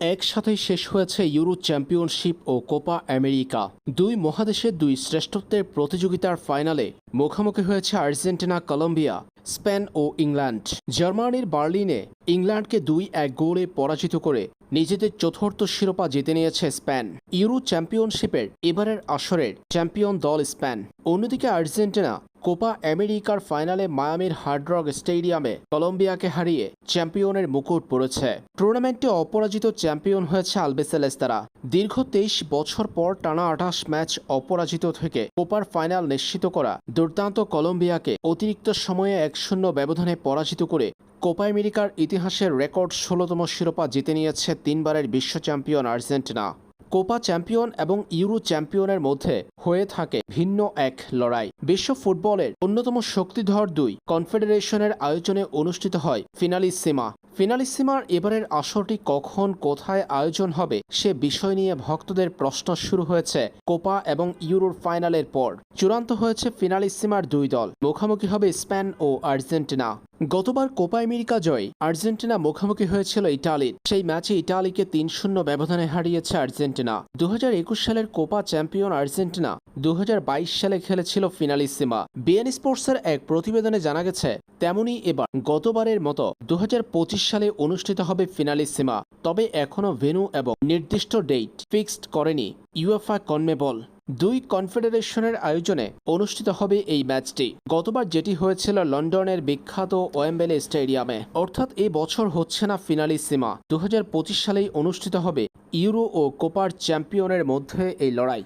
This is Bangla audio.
একসাথেই শেষ হয়েছে ইউরো চ্যাম্পিয়নশিপ ও কোপা আমেরিকা। দুই মহাদেশের দুই শ্রেষ্ঠত্বের প্রতিযোগিতার ফাইনালে মুখোমুখি হয়েছে আর্জেন্টিনা, কলম্বিয়া, স্পেন ও ইংল্যান্ড। জার্মানির বার্লিনে ইংল্যান্ডকে দুই এক গোলে পরাজিত করে নিজেদের চতুর্থ শিরোপা জিতে নিয়েছে স্পেন। ইউরো চ্যাম্পিয়নশিপের এবারের আসরের চ্যাম্পিয়ন দল স্পেন। অন্যদিকে আর্জেন্টিনা কোপা আমেরিকার ফাইনালে মায়ামির হার্ডরক স্টেডিয়ামে কলম্বিয়াকে হারিয়ে চ্যাম্পিয়নের মুকুট পড়েছে টুর্নামেন্টে অপরাজিত চ্যাম্পিয়ন হয়েছে আলবেসেলেস্তারা দীর্ঘ তেইশ বছর পর টানা আঠাশ ম্যাচ অপরাজিত থেকে কোপার ফাইনাল নিশ্চিত করা দুর্দান্ত কলম্বিয়াকে অতিরিক্ত সময়ে এক শূন্য ব্যবধানে পরাজিত করে কোপা আমেরিকার ইতিহাসের রেকর্ড ষোলোতম শিরোপা জিতে নিয়েছে তিনবারের বিশ্ব চ্যাম্পিয়ন আর্জেন্টিনা। কোপা চ্যাম্পিয়ন এবং ইউরো চ্যাম্পিয়নের মধ্যে হয়ে থাকে ভিন্ন এক লড়াই। বিশ্ব ফুটবলের অন্যতম শক্তিধর দুই কনফেডারেশনের আয়োজনে অনুষ্ঠিত হয় ফিনালিসিমা। ফিনালিসিমার এবারের আসরটি কখন কোথায় আয়োজন হবে সে বিষয় নিয়ে ভক্তদের প্রশ্ন শুরু হয়েছে কোপা এবং ইউরোর ফাইনালের পর। চূড়ান্ত হয়েছে ফিনালিসিমার দুই দল। মুখোমুখি হবে স্পেন ও আর্জেন্টিনা। গতবার কোপা আমেরিকা জয়, আর্জেন্টিনা মুখোমুখি হয়েছিল ইটালির। সেই ম্যাচে ইটালিকে তিন শূন্য ব্যবধানে হারিয়েছে আর্জেন্টিনা। দু হাজার একুশ সালের কোপা চ্যাম্পিয়ন আর্জেন্টিনা দু হাজার বাইশ সালে খেলেছিল ফিনালিসিমা। বিএন স্পোর্টসের এক প্রতিবেদনে জানা গেছে, তেমনি এবার গতবারের মতো দু হাজার পঁচিশ সালে অনুষ্ঠিত হবে ফিনালিসিমা। তবে এখনও ভেন্যু এবং নির্দিষ্ট ডেট ফিক্সড করেনি ইউএফআ কনমেবল দুই কনফেডারেশনের আয়োজনে অনুষ্ঠিত হবে এই ম্যাচটি। গতবার যেটি হয়েছিল লন্ডনের বিখ্যাত ওয়েম্বেলে স্টেডিয়ামে। অর্থাৎ এই বছর হচ্ছে না ফিনালি সীমা দু হাজার পঁচিশ সালেই অনুষ্ঠিত হবে ইউরো ও কোপার চ্যাম্পিয়নের মধ্যে এই লড়াই।